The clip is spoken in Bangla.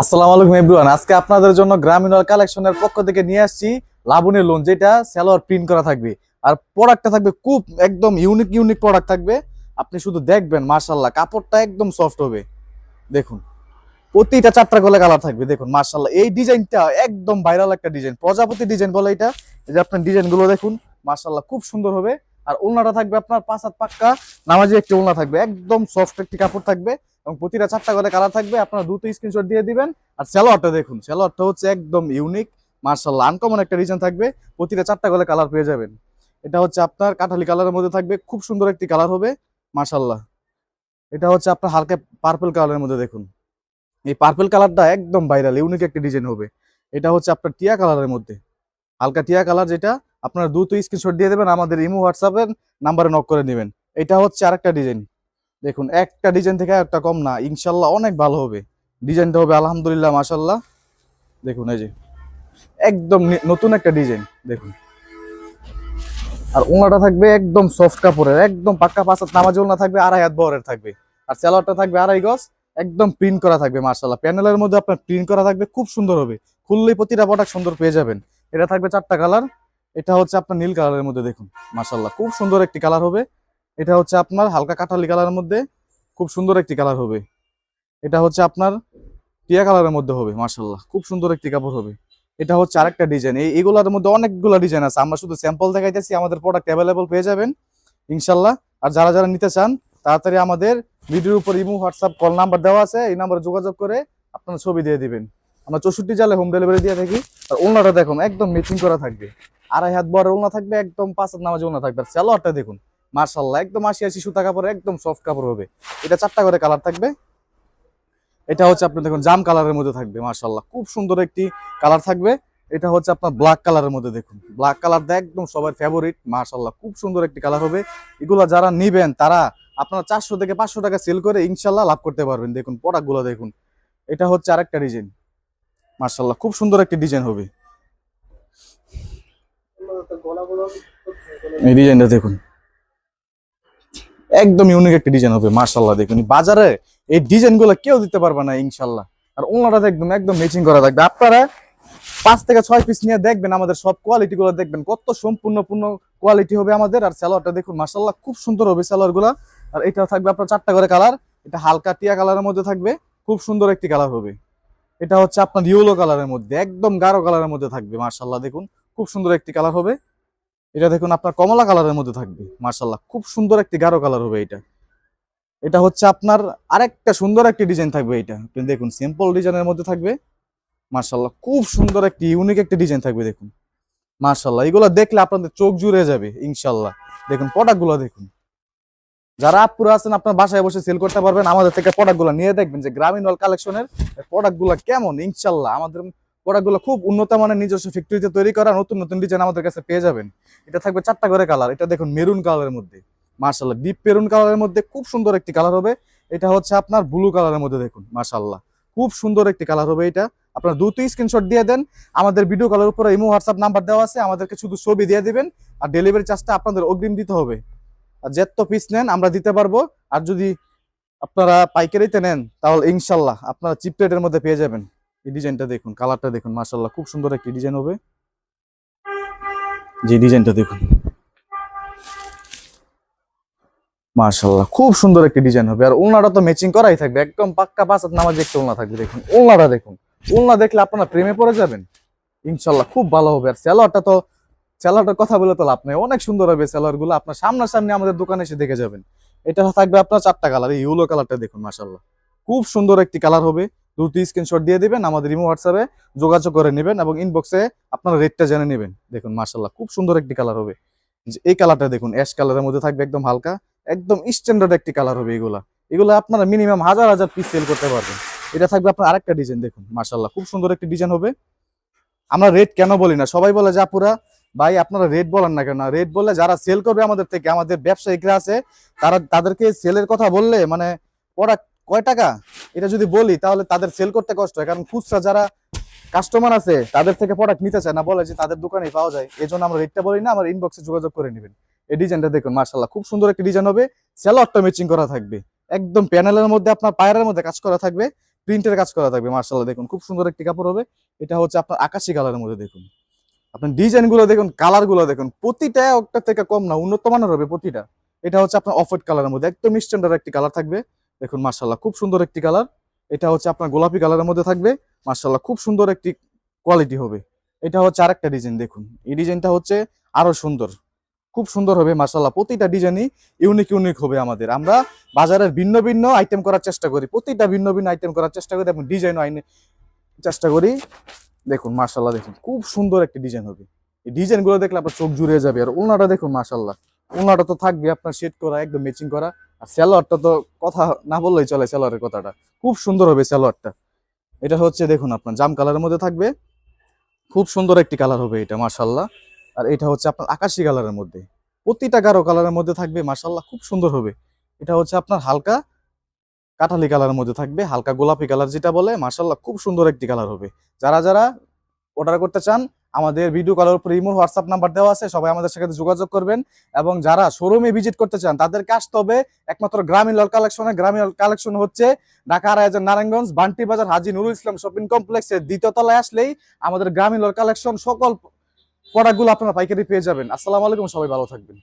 আসসালামু আলাইকুম এভরিওয়ান। আজকে আপনাদের জন্য গ্রামীণ কালেকশনের পক্ষ থেকে নিয়ে আসছি লাবণী লোন যেটা সালোয়ার প্রিন্ট করা থাকবে। আর প্রোডাক্টটা থাকবে খুব একদম ইউনিক ইউনিক প্রোডাক্ট থাকবে। আপনি শুধু দেখবেন মার্শাল্লাহ কাপড়টা একদম সফট হবে। দেখুন, প্রতিটা চারটা করে কালার থাকবে, দেখুন মার্শাল্লাহ এই ডিজাইনটা একদম ভাইরাল একটা ডিজাইন, প্রজাপতি ডিজাইন বলে এটা। এই যে আপনার ডিজাইনগুলো দেখুন মার্শাল্লাহ খুব সুন্দর হবে। আর ওলনাটা থাকবে আপনার পাঁচ হাত পাক্কা, নামাজি একটি ওলনা থাকবে, একদম সফট একটি কাপড় থাকবে এবং প্রতিটা চারটা করে কালার থাকবে। আপনারা দুটো স্ক্রিনশট দিয়ে দিবেন। আর স্যালোয়ারটা দেখুন স্যালোয়ারটা হচ্ছে একদম ইউনিক মার্শাল্লাহ আনকমন একটা ডিজাইন থাকবে। প্রতিটা চারটা করে কালার পেয়ে যাবেন। এটা হচ্ছে আপনার কাঠালি কালারের মধ্যে থাকবে, খুব সুন্দর একটি কালার হবে মার্শাল্লাহ এটা হচ্ছে আপনার হালকা পার্পল কালারের মধ্যে দেখুন। এই পার্পল কালারটা একদম ভাইরাল ইউনিক একটা ডিজাইন হবে। এটা হচ্ছে আপনার টিয়া কালারের মধ্যে। হালকা টিয়া কালার যেটা আপনারা দ্রুত স্ক্রিনশট দিয়ে দেবেন, আমাদের ইমো হোয়াটসঅ্যাপের নাম্বারে নক করে নেবেন। এটা হচ্ছে আরেকটা ডিজাইন দেখুন, একটা ডিজাইন থেকে একটা কম না, ইনশাল্লাহ অনেক ভালো হবে। ডিজাইনটা হবে আলহামদুলিল্লাহ, মাশাল্লাহ। দেখুন, এই যে, একদম নতুন একটা ডিজাইন দেখুন। আর ওনাটা থাকবে একদম সফট কাপড়ের, একদম পাক্কা হাত নামাজ ওনা থাকবে, আড়াই হাত বহরের থাকবে। আর স্যালোয়ারটা থাকবে আড়াই গজ, একদম প্রিন্ট করা থাকবে মার্শাল্লাহ প্যানেলের মধ্যে আপনার প্রিন্ট করা থাকবে, খুব সুন্দর হবে। খুললেই প্রতিটা প্রোডাক্ট সুন্দর পেয়ে যাবেন। এটা থাকবে চারটা কালার এটা হচ্ছে আপনার নীল কালারের মধ্যে দেখুন মার্শাল্লাহ খুব সুন্দর একটি কালার হবে। এটা হচ্ছে আপনার হালকা কাঠালি কালারের মধ্যে, খুব সুন্দর একটি কালার হবে। এটা হচ্ছে আপনার টিয়া কালারের মধ্যে হবে মার্শাল্লাহ খুব সুন্দর একটি কাপড় হবে। এটা হচ্ছে আরেকটা ডিজাইন। এই এগুলোর মধ্যে অনেকগুলো ডিজাইন আছে। আমরা শুধু স্যাম্পল দেখাইতেছি, আমাদের প্রোডাক্ট অ্যাভেলেবল পেয়ে যাবেন ইনশাল্লাহ আর যারা যারা নিতে চান, তাড়াতাড়ি আমাদের ভিডিওর উপর ইমো, হোয়াটসঅ্যাপ, কল নাম্বার দেওয়া আছে। এই নাম্বারে যোগাযোগ করে আপনারা ছবি দিয়ে দিবেন। আমরা চৌষট্টি জালে হোম ডেলিভারি দিয়ে থাকি। আর ওলনাটা দেখুন, একদম মিটিং করা থাকবে। আড়াই হাত বড় ওলনা থাকবে, একদম পাঁচ হাত নামাজ ওলনা থাকবে। সালোয়ারটা দেখুন মার্শাল্লাহ একদম আশি আশি সুতা কাপড় একদম সফট কাপড় হবে। এটা চারটা করে কালার থাকবে। এটা হচ্ছে আপনার দেখুন, জাম কালারের মধ্যে থাকবে মার্শাল্লাহ খুব সুন্দর একটি কালার থাকবে। এটা হচ্ছে আপনার ব্ল্যাক কালারের মধ্যে দেখুন। ব্ল্যাক কালারটা একদম সবার ফেভারিট মার্শাল্লাহ খুব সুন্দর একটি কালার হবে। এগুলো যারা নিবেন, তারা আপনারা চারশো থেকে পাঁচশো টাকা সেল করে ইনশাল্লাহ লাভ করতে পারবেন। দেখুন প্রোডাক্টগুলো দেখুন। এটা হচ্ছে আরেকটা ডিজাইন মার্শাল্লাহ খুব সুন্দর একটি ডিজাইন হবে। এই ডিজাইনটা দেখুন। একদম ইউনিক একটা ডিজাইন হবে মার্শাল্লাহ দেখুন। বাজারে এই ডিজাইনগুলো কেউ দিতে পারবে না ইনশাল্লাহ আর ওনাটা একদম একদম ম্যাচিং করা থাকবে। আপনারা পাঁচ থেকে ছয় পিস নিয়ে দেখবেন, আমাদের সব কোয়ালিটি গুলো দেখবেন। কত সম্পূর্ণ পূর্ণ কোয়ালিটি হবে আমাদের। আর সালোয়ারটা দেখুন মার্শাল্লাহ খুব সুন্দর হবে সালোয়ারগুলা আর এটা থাকবে আপনার চারটা করে কালার এটা হালকা টিয়া কালারের মধ্যে থাকবে। খুব সুন্দর একটি কালার হবে। এটা হচ্ছে আপনার ইউলো কালারের মধ্যে, একদম গাঢ় কালারের মধ্যে থাকবে মার্শাল্লাহ দেখুন। খুব সুন্দর একটি কালার হবে। এটা দেখুন, আপনার কমলা কালারের মধ্যে থাকবে মার্শাল্লাহ খুব সুন্দর একটি গাঢ় কালার হবে এটা। এটা হচ্ছে আপনার আরেকটা সুন্দর একটি ডিজাইন থাকবে এটা। দেখুন সিম্পল ডিজাইনের মধ্যে থাকবে মার্শাল্লাহ খুব সুন্দর একটি ইউনিক একটি ডিজাইন থাকবে, দেখুন। মার্শাল্লাহ এগুলো দেখলে আপনাদের চোখ জুড়ে যাবে ইনশাল্লাহ দেখুন প্রোডাক্টগুলো দেখুন। যারা আপুরা আছেন, আপনার বাসায় বসে সেল করতে পারবেন, আমাদের থেকে প্রোডাক্টগুলো নিয়ে দেখবেন যে গ্রামীণ ওয়াল কালেকশনের প্রোডাক্টগুলো কেমন ইনশাল্লাহ আমাদের প্রোডাক্টগুলো খুব উন্নত মানের নিজস্ব ফ্যাক্টরিতে তৈরি করা নতুন নতুন ডিজাইন আমাদের কাছে পেয়ে যাবেন। এটা থাকবে চারটা করে কালার এটা দেখুন মেরুন কালারের মধ্যে। মার্শাল্লাহ ডিপ মেরুন কালারের মধ্যে খুব সুন্দর একটি কালার হবে। এটা হচ্ছে আপনার ব্লু কালারের মধ্যে দেখুন মার্শাল্লাহ খুব সুন্দর একটি কালার হবে এটা। আপনার দ্রুত স্ক্রিনশট দিয়ে দেন। আমাদের ভিডিও কলের উপরে ইমো হোয়াটসঅ্যাপ নাম্বার দেওয়া আছে। আমাদেরকে শুধু ছবি দিয়ে দিবেন। আর ডেলিভারি চার্জটা আপনাদের অগ্রিম দিতে হবে। আর যত পিস নেন, আমরা দিতে পারব। আর যদি আপনারা পাইকারিতে নেন, তাহলে ইনশাল্লাহ আপনারা চিপ রেটের মধ্যে পেয়ে যাবেন। এই ডিজাইনটা দেখুন কালারটা দেখুন মার্শাল্লাহ খুব সুন্দর একটি ডিজাইন হবে। যে ডিজাইনটা দেখুন। মার্শাল্লাহ খুব সুন্দর একটি ডিজাইন হবে। আর ওলনাটা তো ম্যাচিং করাই থাকবে, একদম পাক্কা পাঁচাত নামাজ একটা ওলনা থাকবে, দেখুন ওলনাটা দেখুন। ওলনা দেখলে আপনারা প্রেমে পড়ে যাবেন। ইনশাল্লাহ খুব ভালো হবে। আর স্যালোয়ারটা তো স্যালোয়ারটার কথা বলে তো লাভ নেই, অনেক সুন্দর হবে স্যালোয়ারগুলো আপনার সামনাসামনি আমাদের দোকানে এসে দেখে যাবেন। এটা থাকবে আপনার চারটা কালার এই ইউলো কালারটা দেখুন মার্শাল্লাহ খুব সুন্দর একটি কালার হবে। দ্রুত স্ক্রিনশট দিয়ে দিবেন, আমাদের ইমো হোয়াটসঅ্যাপে যোগাযোগ করে নেবেন এবং ইনবক্সে আপনারা রেটটা জেনে নেবেন। দেখুন মার্শাল্লাহ খুব সুন্দর একটি কালার হবে। এই কালারটা দেখুন অ্যাশ কালারের মধ্যে থাকবে একদম হালকা, একদম স্ট্যান্ডার্ড একটি কালার হবে এগুলা। এগুলো আপনারা মিনিমাম হাজার হাজার পিস সেল করতে পারবেন। এটা থাকবে আপনার আরেকটা ডিজাইন দেখুন মার্শাল্লাহ খুব সুন্দর একটি ডিজাইন হবে। আমরা রেট কেন বলি না? সবাই বলে, যে আপুরা, ভাই, আপনারা রেট বলেন না কেন? রেট বললে যারা সেল করবে আমাদের থেকে, আমাদের ব্যবসায়িকরা আছে, তারা, তাদেরকে সেলের কথা বললে মানে প্রোডাক্ট কয় টাকা? এটা যদি বলি, তাহলে তাদের সেল করতে কষ্ট হয়। কারণ খুচরা যারা কাস্টমার আছে, তাদের থেকে প্রোডাক্ট নিতে চায় না, বলে যে তাদের দোকানে পাওয়া যায়। এই জন্য আমরা রেটটা বলি না, আমার ইনবক্সে যোগাযোগ করে নেবেন। এই ডিজাইনটা দেখুন মার্শাল্লাহ খুব সুন্দর একটা ডিজাইন হবে। স্যালোয়ারটা ম্যাচিং করা থাকবে। একদম প্যানেলের মধ্যে, আপনার পায়ের মধ্যে কাজ করা থাকবে প্রিন্টের কাজ করা থাকবে মার্শাল্লাহ দেখুন, খুব সুন্দর একটি কাপড় হবে। এটা হচ্ছে আপনার আকাশি কালারের মধ্যে, দেখুন। আপনার ডিজাইনগুলো দেখুন কালারগুলো দেখুন, প্রতিটা একটা থেকে কম না, উন্নত মানের হবে প্রতিটা। এটা হচ্ছে আপনার অফ হোয়াইট কালারের মধ্যে, একদম স্ট্যান্ডার্ড একটি কালার থাকবে। দেখুন মার্শাল্লাহ খুব সুন্দর একটি কালার। এটা হচ্ছে আপনার গোলাপি কালারের মধ্যে থাকবে। মার্শাল্লাহ খুব সুন্দর একটি কোয়ালিটি হবে। এটা হচ্ছে আরেকটা ডিজাইন, দেখুন। এই ডিজাইনটা হচ্ছে আরও সুন্দর। খুব সুন্দর হবে মার্শাল্লাহ প্রতিটা ডিজাইনই ইউনিক ইউনিক হবে আমাদের। আমরা বাজারের ভিন্ন ভিন্ন আইটেম করার চেষ্টা করি। প্রতিটা ভিন্ন ভিন্ন আইটেম করার চেষ্টা করি এবং ডিজাইন আইনে চেষ্টা করি। দেখুন মার্শাল্লাহ দেখুন, খুব সুন্দর একটি ডিজাইন হবে। এই ডিজাইনগুলো দেখলে আপনার চোখ জুড়ে যাবে। আর ওনাটা দেখুন মার্শাল্লাহ ওনাটা তো থাকবে আপনার সেট করা, একদম ম্যাচিং করা। আর স্যালোয়ারটা তো কথা না বললেই চলে স্যালোয়ারের কথাটা। খুব সুন্দর হবে স্যালোয়ারটা এটা হচ্ছে দেখুন আপনার, জাম কালারের মধ্যে থাকবে। খুব সুন্দর একটি কালার হবে এটা মার্শাল্লাহ আর এটা হচ্ছে আপনার আকাশি কালারের মধ্যে। প্রতিটা গাঢ় কালারের মধ্যে থাকবে মার্শাল্লাহ খুব সুন্দর হবে। এটা হচ্ছে আপনার হালকা কাঠালি কালারের মধ্যে থাকবে, হালকা গোলাপি কালার যেটা বলে মার্শাল্লাহ খুব সুন্দর একটি কালার হবে। যারা যারা অর্ডার করতে চান আমাদের ভিডিও কলের উপর ইমোর হোয়াটসঅ্যাপ নাম্বার দেওয়া আছে, সবাই আমাদের সাথে যোগাযোগ করবেন এবং যারা শোরুমে ভিজিট করতে চান, তাদেরকে আসতে হবে একমাত্র গ্রামীণ লল কালেকশনে গ্রামীণ কালেকশন হচ্ছে ঢাকা আয়োজন নারায়ণগঞ্জ, বান্টি বাজার, হাজি নুরুল ইসলাম শপিং কমপ্লেক্সের দ্বিতীয় তলায় আসলেই আমাদের গ্রামীণ লল কালেকশন সকল প্রোডাক্টগুলো আপনারা পাইকারি পেয়ে যাবেন। আসসালামু আলাইকুম, সবাই ভালো থাকবেন।